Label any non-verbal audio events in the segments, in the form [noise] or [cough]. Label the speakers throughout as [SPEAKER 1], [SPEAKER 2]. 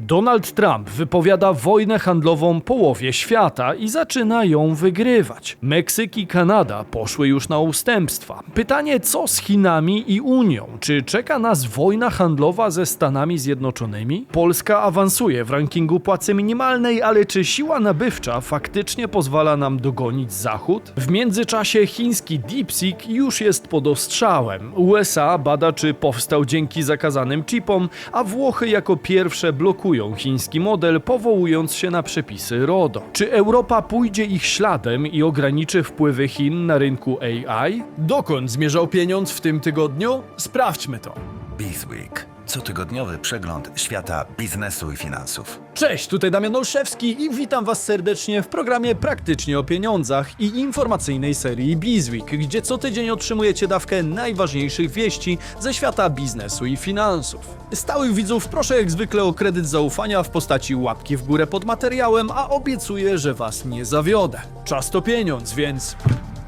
[SPEAKER 1] Donald Trump wypowiada wojnę handlową połowie świata i zaczyna ją wygrywać. Meksyk i Kanada poszły już na ustępstwa. Pytanie, co z Chinami i Unią? Czy czeka nas wojna handlowa ze Stanami Zjednoczonymi? Polska awansuje w rankingu płacy minimalnej, ale czy siła nabywcza faktycznie pozwala nam dogonić Zachód? W międzyczasie chiński DeepSeek już jest pod ostrzałem. USA bada, czy powstał dzięki zakazanym chipom, a Włochy jako pierwsze blokują chiński model, powołując się na przepisy RODO. Czy Europa pójdzie ich śladem i ograniczy wpływy Chin na rynku AI? Dokąd zmierzał pieniądz w tym tygodniu? Sprawdźmy to.
[SPEAKER 2] Bizweek. Cotygodniowy przegląd świata biznesu i finansów.
[SPEAKER 1] Cześć, tutaj Damian Olszewski i witam Was serdecznie w programie Praktycznie o Pieniądzach i informacyjnej serii Bizweek, gdzie co tydzień otrzymujecie dawkę najważniejszych wieści ze świata biznesu i finansów. Stałych widzów proszę jak zwykle o kredyt zaufania w postaci łapki w górę pod materiałem, a obiecuję, że Was nie zawiodę. Czas to pieniądz, więc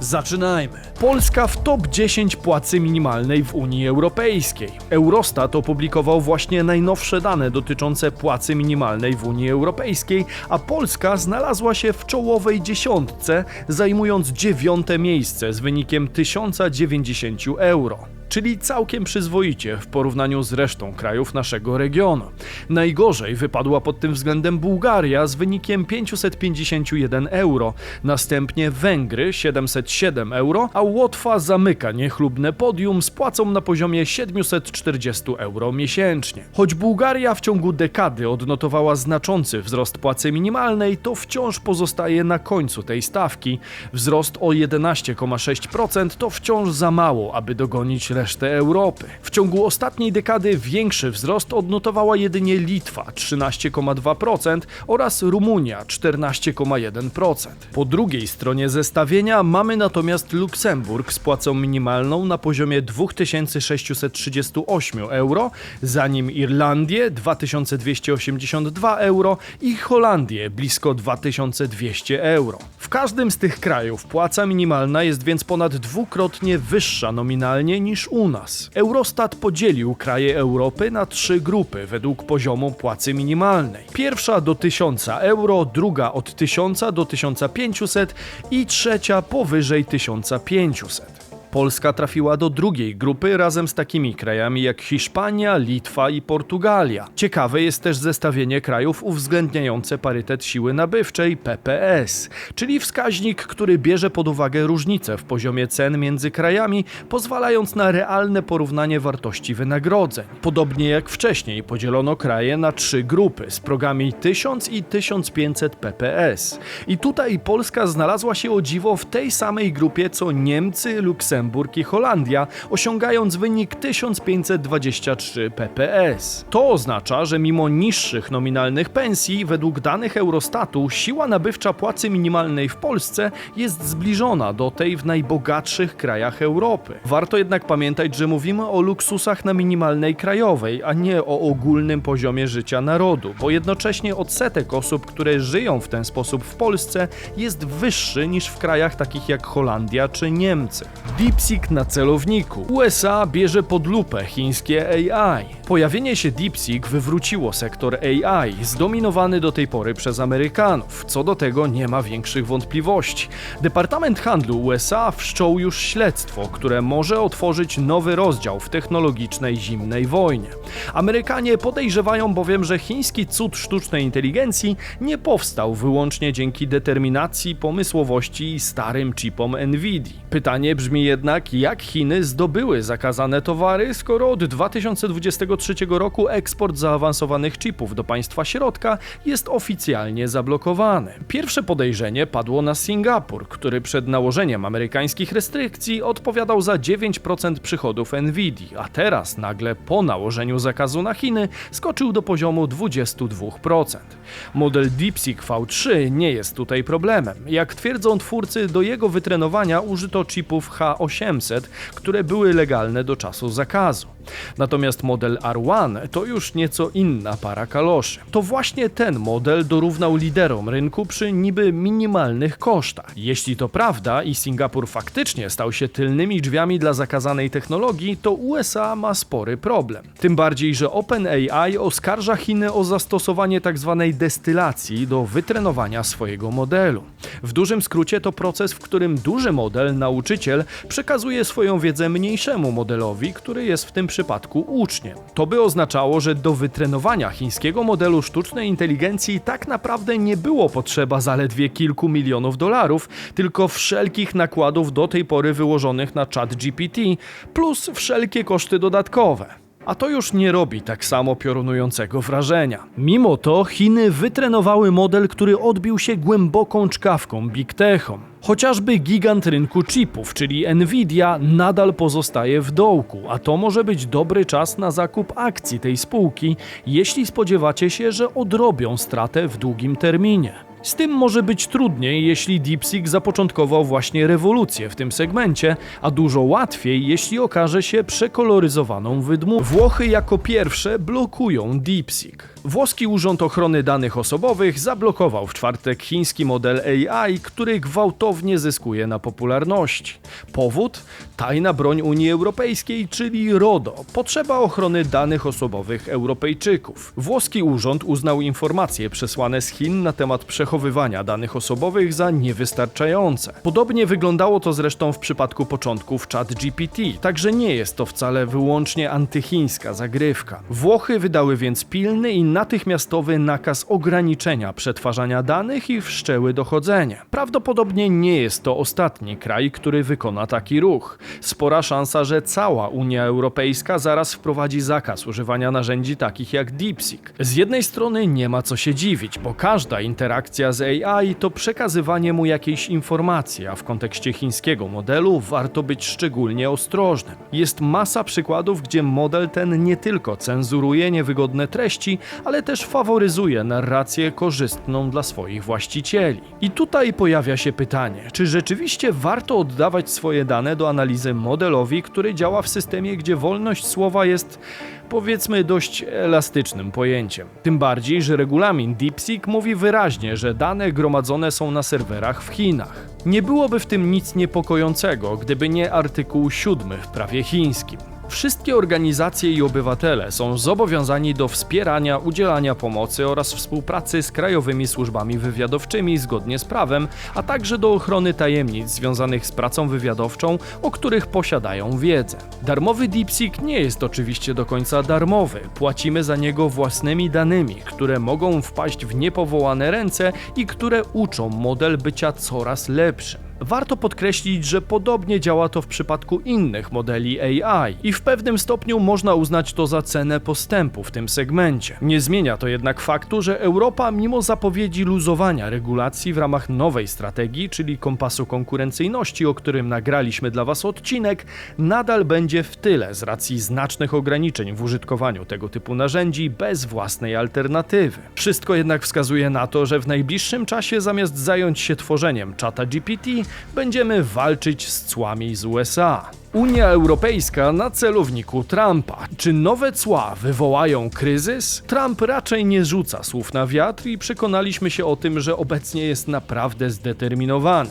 [SPEAKER 1] Zaczynajmy. Polska w top 10 płacy minimalnej w Unii Europejskiej. Eurostat opublikował właśnie najnowsze dane dotyczące płacy minimalnej w Unii Europejskiej, a Polska znalazła się w czołowej dziesiątce, zajmując dziewiąte miejsce z wynikiem 1090 euro czyli całkiem przyzwoicie w porównaniu z resztą krajów naszego regionu. Najgorzej wypadła pod tym względem Bułgaria z wynikiem 551 euro, następnie Węgry 707 euro, a Łotwa zamyka niechlubne podium z płacą na poziomie 740 euro miesięcznie. Choć Bułgaria w ciągu dekady odnotowała znaczący wzrost płacy minimalnej, to wciąż pozostaje na końcu tej stawki. Wzrost o 11,6% to wciąż za mało, aby dogonić resztę Europy. W ciągu ostatniej dekady większy wzrost odnotowała jedynie Litwa 13,2% oraz Rumunia 14,1%. Po drugiej stronie zestawienia mamy natomiast Luksemburg z płacą minimalną na poziomie 2638 euro, za nim Irlandię 2282 euro i Holandię blisko 2200 euro. W każdym z tych krajów płaca minimalna jest więc ponad dwukrotnie wyższa nominalnie niż u nas. Eurostat podzielił kraje Europy na trzy grupy według poziomu płacy minimalnej. Pierwsza do 1000 euro, druga od 1000 do 1500 i trzecia powyżej 1500. Polska trafiła do drugiej grupy razem z takimi krajami jak Hiszpania, Litwa i Portugalia. Ciekawe jest też zestawienie krajów uwzględniające parytet siły nabywczej PPS, czyli wskaźnik, który bierze pod uwagę różnice w poziomie cen między krajami, pozwalając na realne porównanie wartości wynagrodzeń. Podobnie jak wcześniej podzielono kraje na trzy grupy z progami 1000 i 1500 PPS. I tutaj Polska znalazła się o dziwo w tej samej grupie co Niemcy, Luksemburg, Luksemburg i Holandia, osiągając wynik 1523 PPS. To oznacza, że mimo niższych nominalnych pensji, według danych Eurostatu, siła nabywcza płacy minimalnej w Polsce jest zbliżona do tej w najbogatszych krajach Europy. Warto jednak pamiętać, że mówimy o luksusach na minimalnej krajowej, a nie o ogólnym poziomie życia narodu, bo jednocześnie odsetek osób, które żyją w ten sposób w Polsce, jest wyższy niż w krajach takich jak Holandia czy Niemcy. DeepSeek na celowniku. USA bierze pod lupę chińskie AI. Pojawienie się DeepSeek wywróciło sektor AI, zdominowany do tej pory przez Amerykanów. Co do tego nie ma większych wątpliwości. Departament Handlu USA wszczął już śledztwo, które może otworzyć nowy rozdział w technologicznej zimnej wojnie. Amerykanie podejrzewają bowiem, że chiński cud sztucznej inteligencji nie powstał wyłącznie dzięki determinacji, pomysłowości i starym chipom Nvidia. Pytanie brzmi jednak, jak Chiny zdobyły zakazane towary, skoro od 2023 roku eksport zaawansowanych chipów do państwa środka jest oficjalnie zablokowany. Pierwsze podejrzenie padło na Singapur, który przed nałożeniem amerykańskich restrykcji odpowiadał za 9% przychodów Nvidia, a teraz nagle po nałożeniu zakazu na Chiny skoczył do poziomu 22%. Model DeepSeek V3 nie jest tutaj problemem. Jak twierdzą twórcy, do jego wytrenowania użyto chipów H800, które były legalne do czasu zakazu. Natomiast model R1 to już nieco inna para kaloszy. To właśnie ten model dorównał liderom rynku przy niby minimalnych kosztach. Jeśli to prawda i Singapur faktycznie stał się tylnymi drzwiami dla zakazanej technologii, to USA ma spory problem. Tym bardziej, że OpenAI oskarża Chiny o zastosowanie tzw. destylacji do wytrenowania swojego modelu. W dużym skrócie to proces, w którym duży model, nauczyciel, przekazuje swoją wiedzę mniejszemu modelowi, który jest w tym przypadku uczniem. To by oznaczało, że do wytrenowania chińskiego modelu sztucznej inteligencji tak naprawdę nie było potrzeba zaledwie kilku milionów dolarów, tylko wszelkich nakładów do tej pory wyłożonych na chat GPT, plus wszelkie koszty dodatkowe. A to już nie robi tak samo piorunującego wrażenia. Mimo to Chiny wytrenowały model, który odbił się głęboką czkawką Big Techom. Chociażby gigant rynku chipów, czyli Nvidia, nadal pozostaje w dołku, a to może być dobry czas na zakup akcji tej spółki, jeśli spodziewacie się, że odrobią stratę w długim terminie. Z tym może być trudniej, jeśli DeepSeek zapoczątkował właśnie rewolucję w tym segmencie, a dużo łatwiej, jeśli okaże się przekoloryzowaną wydmą. Włochy jako pierwsze blokują DeepSeek. Włoski Urząd Ochrony Danych Osobowych zablokował w czwartek chiński model AI, który gwałtownie zyskuje na popularności. Powód? Tajna broń Unii Europejskiej, czyli RODO, potrzeba ochrony danych osobowych Europejczyków. Włoski urząd uznał informacje przesłane z Chin na temat przechowywania danych osobowych za niewystarczające. Podobnie wyglądało to zresztą w przypadku początków ChatGPT, także nie jest to wcale wyłącznie antychińska zagrywka. Włochy wydały więc pilny i natychmiastowy nakaz ograniczenia przetwarzania danych i wszczęły dochodzenie. Prawdopodobnie nie jest to ostatni kraj, który wykona taki ruch. Spora szansa, że cała Unia Europejska zaraz wprowadzi zakaz używania narzędzi takich jak DeepSeek. Z jednej strony nie ma co się dziwić, bo każda interakcja z AI to przekazywanie mu jakiejś informacji, a w kontekście chińskiego modelu warto być szczególnie ostrożnym. Jest masa przykładów, gdzie model ten nie tylko cenzuruje niewygodne treści, ale też faworyzuje narrację korzystną dla swoich właścicieli. I tutaj pojawia się pytanie, czy rzeczywiście warto oddawać swoje dane do analizy modelowi, który działa w systemie, gdzie wolność słowa jest powiedzmy dość elastycznym pojęciem. Tym bardziej, że regulamin DeepSeek mówi wyraźnie, że dane gromadzone są na serwerach w Chinach. Nie byłoby w tym nic niepokojącego, gdyby nie artykuł 7 w prawie chińskim. Wszystkie organizacje i obywatele są zobowiązani do wspierania, udzielania pomocy oraz współpracy z krajowymi służbami wywiadowczymi zgodnie z prawem, a także do ochrony tajemnic związanych z pracą wywiadowczą, o których posiadają wiedzę. Darmowy DeepSeek nie jest oczywiście do końca darmowy. Płacimy za niego własnymi danymi, które mogą wpaść w niepowołane ręce i które uczą model bycia coraz lepszym. Warto podkreślić, że podobnie działa to w przypadku innych modeli AI i w pewnym stopniu można uznać to za cenę postępu w tym segmencie. Nie zmienia to jednak faktu, że Europa, mimo zapowiedzi luzowania regulacji w ramach nowej strategii, czyli kompasu konkurencyjności, o którym nagraliśmy dla Was odcinek, nadal będzie w tyle z racji znacznych ograniczeń w użytkowaniu tego typu narzędzi bez własnej alternatywy. Wszystko jednak wskazuje na to, że w najbliższym czasie zamiast zająć się tworzeniem czata GPT, będziemy walczyć z cłami z USA. Unia Europejska na celowniku Trumpa. Czy nowe cła wywołają kryzys? Trump raczej nie rzuca słów na wiatr i przekonaliśmy się o tym, że obecnie jest naprawdę zdeterminowany.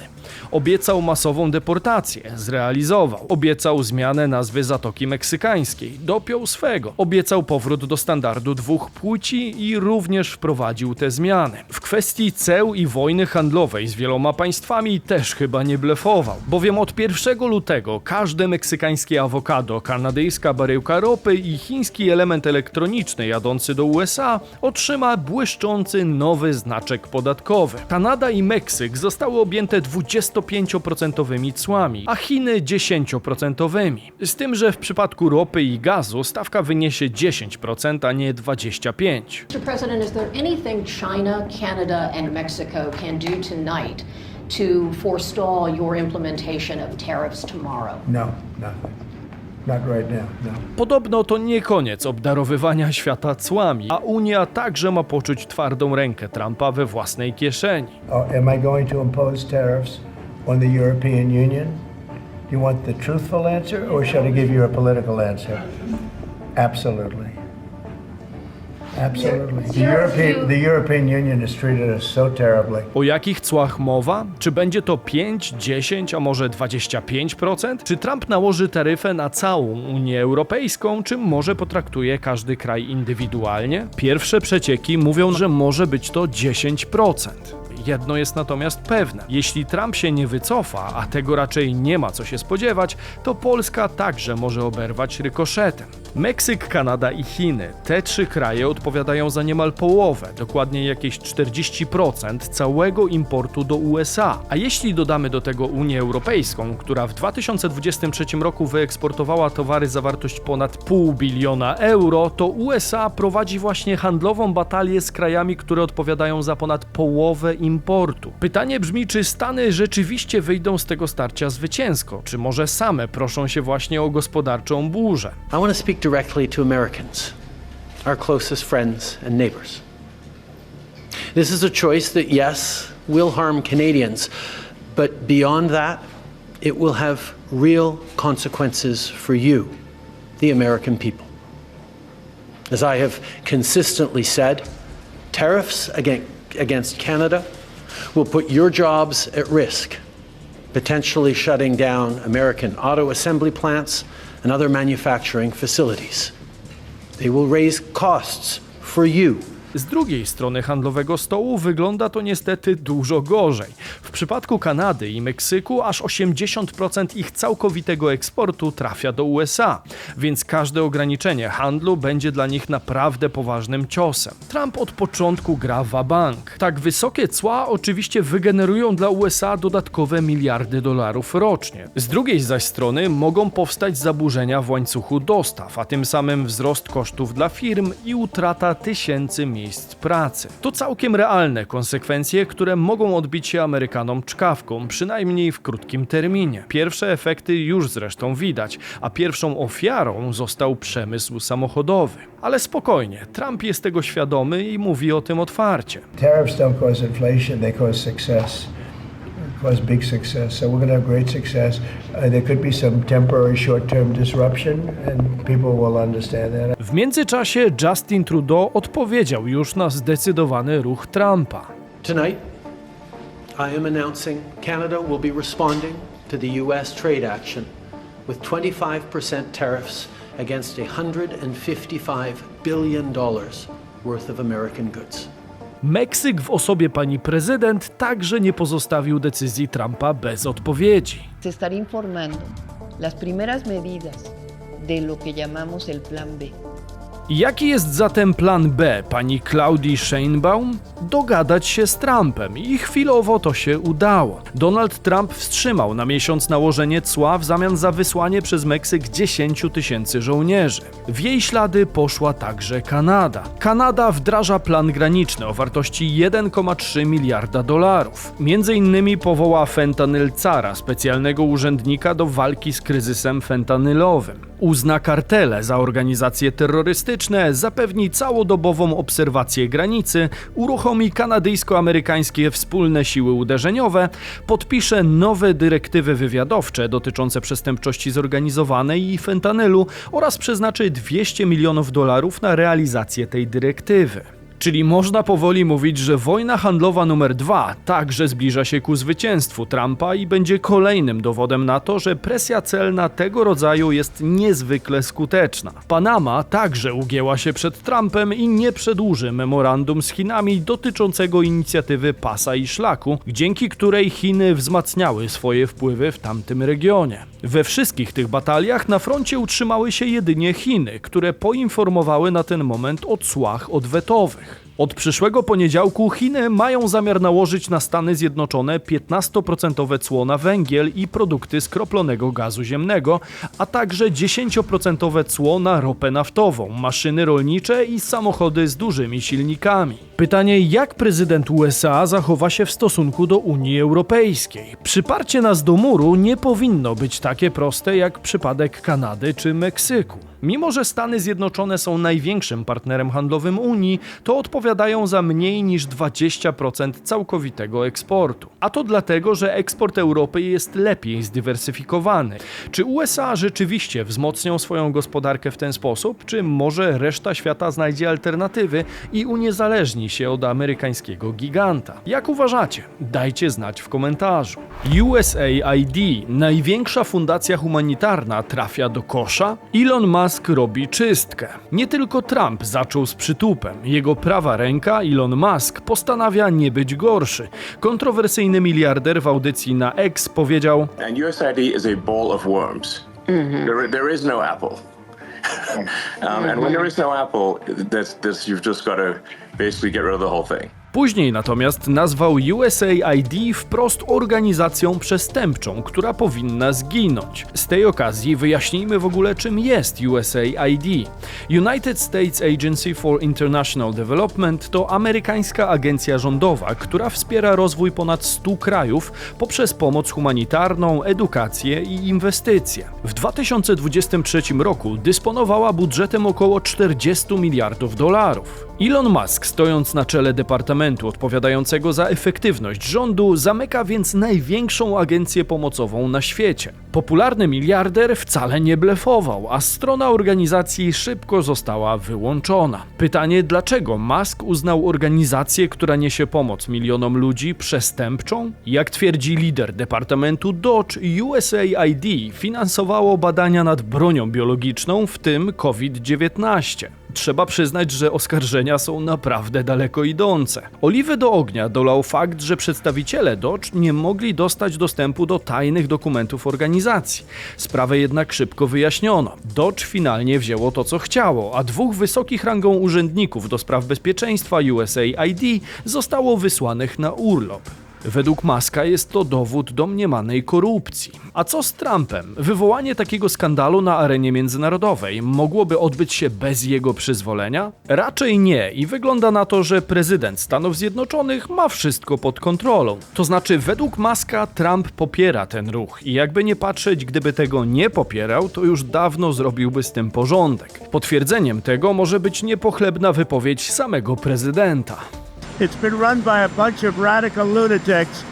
[SPEAKER 1] Obiecał masową deportację, zrealizował. Obiecał zmianę nazwy Zatoki Meksykańskiej, dopiął swego. Obiecał powrót do standardu dwóch płci i również wprowadził te zmiany. W kwestii ceł i wojny handlowej z wieloma państwami też chyba nie blefował, bowiem od 1 lutego każde meksykańskie awokado, kanadyjska baryłka ropy i chiński element elektroniczny jadący do USA otrzyma błyszczący nowy znaczek podatkowy. Kanada i Meksyk zostały objęte 25% cłami, a Chiny 10%. Z tym, że w przypadku ropy i gazu stawka wyniesie 10%, a nie 25%.
[SPEAKER 3] Mr. President, is there anything China, Canada, and Mexico can do tonight to forestall your implementation of tariffs tomorrow?
[SPEAKER 4] No, nothing. Not right now, no.
[SPEAKER 1] Podobno to nie koniec obdarowywania świata cłami, a Unia także ma poczuć twardą rękę Trumpa we własnej kieszeni.
[SPEAKER 4] Am I going to impose tariffs on the European Union? Do you want the truthful answer or should I give you a political answer? Absolutely. Absolutely. The
[SPEAKER 3] Zero
[SPEAKER 4] European,
[SPEAKER 3] to-
[SPEAKER 4] the European Union has treated us so terribly.
[SPEAKER 1] O jakich cłach mowa? Czy będzie to 5, 10, a może 25%? Czy Trump nałoży taryfę na całą Unię Europejską, czy może potraktuje każdy kraj indywidualnie? Pierwsze przecieki mówią, że może być to 10%. Jedno jest natomiast pewne. Jeśli Trump się nie wycofa, a tego raczej nie ma co się spodziewać, to Polska także może oberwać rykoszetem. Meksyk, Kanada i Chiny. Te trzy kraje odpowiadają za niemal połowę, dokładnie jakieś 40% całego importu do USA. A jeśli dodamy do tego Unię Europejską, która w 2023 roku wyeksportowała towary za wartość ponad pół biliona euro, to USA prowadzi właśnie handlową batalię z krajami, które odpowiadają za ponad połowę importu. Pytanie brzmi, czy Stany rzeczywiście wyjdą z tego starcia zwycięsko, czy może same proszą się właśnie o gospodarczą burzę.
[SPEAKER 5] I want to speak directly to Americans, our closest friends and neighbors. This is a choice that, yes, will harm Canadians, but beyond that, it will have real consequences for you, the American people. As I have consistently said, tariffs against Canada will put your jobs at risk, potentially shutting down American auto assembly plants and other manufacturing facilities. They will raise costs for you
[SPEAKER 1] Z drugiej strony handlowego stołu wygląda to niestety dużo gorzej. W przypadku Kanady i Meksyku aż 80% ich całkowitego eksportu trafia do USA, więc każde ograniczenie handlu będzie dla nich naprawdę poważnym ciosem. Trump od początku gra bank. Tak wysokie cła oczywiście wygenerują dla USA dodatkowe miliardy dolarów rocznie. Z drugiej zaś strony mogą powstać zaburzenia w łańcuchu dostaw, a tym samym wzrost kosztów dla firm i utrata tysięcy miejsc pracy. To całkiem realne konsekwencje, które mogą odbić się Amerykanom czkawką, przynajmniej w krótkim terminie. Pierwsze efekty już zresztą widać, a pierwszą ofiarą został przemysł samochodowy. Ale spokojnie, Trump jest tego świadomy i mówi o tym otwarcie.
[SPEAKER 4] Tariffs don't cause inflation, they cause success, cause big success. So we're going to have great success. Uh, there could be some temporary short term disruption, and people will understand that.
[SPEAKER 1] W międzyczasie Justin Trudeau odpowiedział już na zdecydowany ruch Trumpa.
[SPEAKER 5] Tonight, I am announcing Canada will be responding to the U.S. trade action with 25% tariffs against $155 billion worth of American goods.
[SPEAKER 1] Meksyk w osobie pani prezydent także nie pozostawił decyzji Trumpa bez odpowiedzi.
[SPEAKER 6] se estará informando las primeras medidas de lo que llamamos el Plan B.
[SPEAKER 1] Jaki jest zatem plan B pani Claudii Sheinbaum? Dogadać się z Trumpem i chwilowo to się udało. Donald Trump wstrzymał na miesiąc nałożenie cła w zamian za wysłanie przez Meksyk 10 tysięcy żołnierzy. W jej ślady poszła także Kanada. Kanada wdraża plan graniczny o wartości 1,3 miliarda dolarów. Między innymi powoła Fentanyl Cara, specjalnego urzędnika do walki z kryzysem fentanylowym. Uzna kartele za organizacje zapewni całodobową obserwację granicy, uruchomi kanadyjsko-amerykańskie wspólne siły uderzeniowe, podpisze nowe dyrektywy wywiadowcze dotyczące przestępczości zorganizowanej i fentanylu oraz przeznaczy 200 milionów dolarów na realizację tej dyrektywy. Czyli można powoli mówić, że wojna handlowa numer dwa także zbliża się ku zwycięstwu Trumpa i będzie kolejnym dowodem na to, że presja celna tego rodzaju jest niezwykle skuteczna. Panama także ugięła się przed Trumpem i nie przedłuży memorandum z Chinami dotyczącego inicjatywy Pasa i Szlaku, dzięki której Chiny wzmacniały swoje wpływy w tamtym regionie. We wszystkich tych bataliach na froncie utrzymały się jedynie Chiny, które poinformowały na ten moment o cłach odwetowych. Od przyszłego poniedziałku Chiny mają zamiar nałożyć na Stany Zjednoczone 15% cło na węgiel i produkty skroplonego gazu ziemnego, a także 10% cło na ropę naftową, maszyny rolnicze i samochody z dużymi silnikami. Pytanie, jak prezydent USA zachowa się w stosunku do Unii Europejskiej? Przyparcie nas do muru nie powinno być takie proste jak przypadek Kanady czy Meksyku. Mimo, że Stany Zjednoczone są największym partnerem handlowym Unii, to odpowiadają za mniej niż 20% całkowitego eksportu. A to dlatego, że eksport Europy jest lepiej zdywersyfikowany. Czy USA rzeczywiście wzmocnią swoją gospodarkę w ten sposób, czy może reszta świata znajdzie alternatywy i uniezależni się od amerykańskiego giganta? Jak uważacie? Dajcie znać w komentarzu. USAID, największa fundacja humanitarna, trafia do kosza? Elon Musk robi czystkę. Nie tylko Trump zaczął z przytupem. Jego prawa ręka, Elon Musk, postanawia nie być gorszy. Kontrowersyjny miliarder w audycji na X powiedział:
[SPEAKER 7] And USAID is a bowl of worms. There, there is no apple. [laughs] um, and when there is no apple, that's, that's, you've just got to basically get rid of the whole thing.
[SPEAKER 1] Później natomiast nazwał USAID wprost organizacją przestępczą, która powinna zginąć. Z tej okazji wyjaśnijmy w ogóle czym jest USAID. United States Agency for International Development to amerykańska agencja rządowa, która wspiera rozwój ponad 100 krajów poprzez pomoc humanitarną, edukację i inwestycje. W 2023 roku dysponowała budżetem około 40 miliardów dolarów. Elon Musk, stojąc na czele departamentu odpowiadającego za efektywność rządu, zamyka więc największą agencję pomocową na świecie. Popularny miliarder wcale nie blefował, a strona organizacji szybko została wyłączona. Pytanie, dlaczego Musk uznał organizację, która niesie pomoc milionom ludzi, przestępczą? Jak twierdzi lider departamentu Dodge, USAID finansowało badania nad bronią biologiczną, w tym COVID-19. Trzeba przyznać, że oskarżenia są naprawdę daleko idące. Oliwy do ognia dolał fakt, że przedstawiciele Dodge nie mogli dostać dostępu do tajnych dokumentów organizacji. Sprawę jednak szybko wyjaśniono. Dodge finalnie wzięło to, co chciało, a dwóch wysokich rangą urzędników do spraw bezpieczeństwa USAID zostało wysłanych na urlop. Według Maska jest to dowód domniemanej korupcji. A co z Trumpem? Wywołanie takiego skandalu na arenie międzynarodowej mogłoby odbyć się bez jego przyzwolenia? Raczej nie i wygląda na to, że prezydent Stanów Zjednoczonych ma wszystko pod kontrolą. To znaczy, według Maska Trump popiera ten ruch i jakby nie patrzeć, gdyby tego nie popierał, to już dawno zrobiłby z tym porządek. Potwierdzeniem tego może być niepochlebna wypowiedź samego prezydenta.
[SPEAKER 8] It's been run by a bunch of radical lunatics,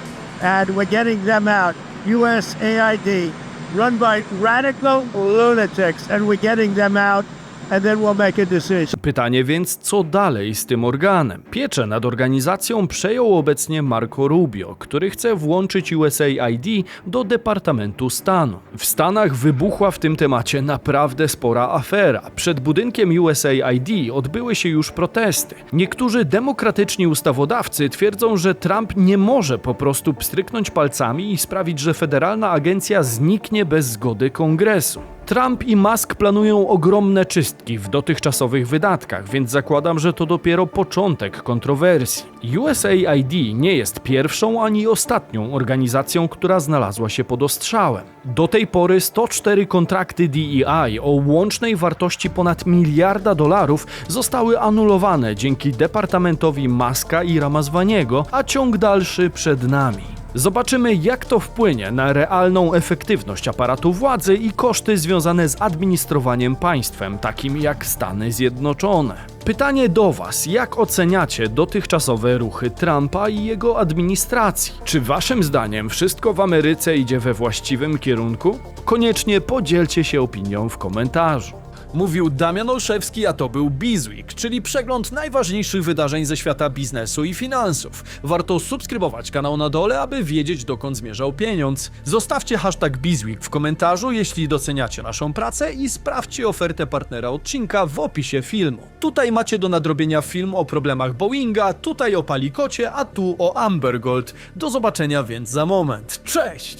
[SPEAKER 8] and we're getting them out. USAID, run by radical lunatics, and we're getting them out, and then we'll make a decision.
[SPEAKER 1] Pytanie więc, co dalej z tym organem? Pieczę nad organizacją przejął obecnie Marco Rubio, który chce włączyć USAID do Departamentu Stanu. W Stanach wybuchła w tym temacie naprawdę spora afera. Przed budynkiem USAID odbyły się już protesty. Niektórzy demokratyczni ustawodawcy twierdzą, że Trump nie może po prostu pstryknąć palcami i sprawić, że federalna agencja zniknie bez zgody kongresu. Trump i Musk planują ogromne czystki w dotychczasowych wydatkach, więc zakładam, że to dopiero początek kontrowersji. USAID nie jest pierwszą ani ostatnią organizacją, która znalazła się pod ostrzałem. Do tej pory 104 kontrakty DEI o łącznej wartości ponad miliarda dolarów zostały anulowane dzięki departamentowi Muska i Ramazwaniego, a ciąg dalszy przed nami. Zobaczymy, jak to wpłynie na realną efektywność aparatu władzy i koszty związane z administrowaniem państwem, takim jak Stany Zjednoczone. Pytanie do Was: jak oceniacie dotychczasowe ruchy Trumpa i jego administracji? Czy Waszym zdaniem wszystko w Ameryce idzie we właściwym kierunku? Koniecznie podzielcie się opinią w komentarzu. Mówił Damian Olszewski, a to był Bizweek, czyli przegląd najważniejszych wydarzeń ze świata biznesu i finansów. Warto subskrybować kanał na dole, aby wiedzieć dokąd zmierzał pieniądz. Zostawcie hashtag Bizweek w komentarzu, jeśli doceniacie naszą pracę i sprawdźcie ofertę partnera odcinka w opisie filmu. Tutaj macie do nadrobienia film o problemach Boeinga, tutaj o Palikocie, a tu o Amber Gold. Do zobaczenia więc za moment. Cześć!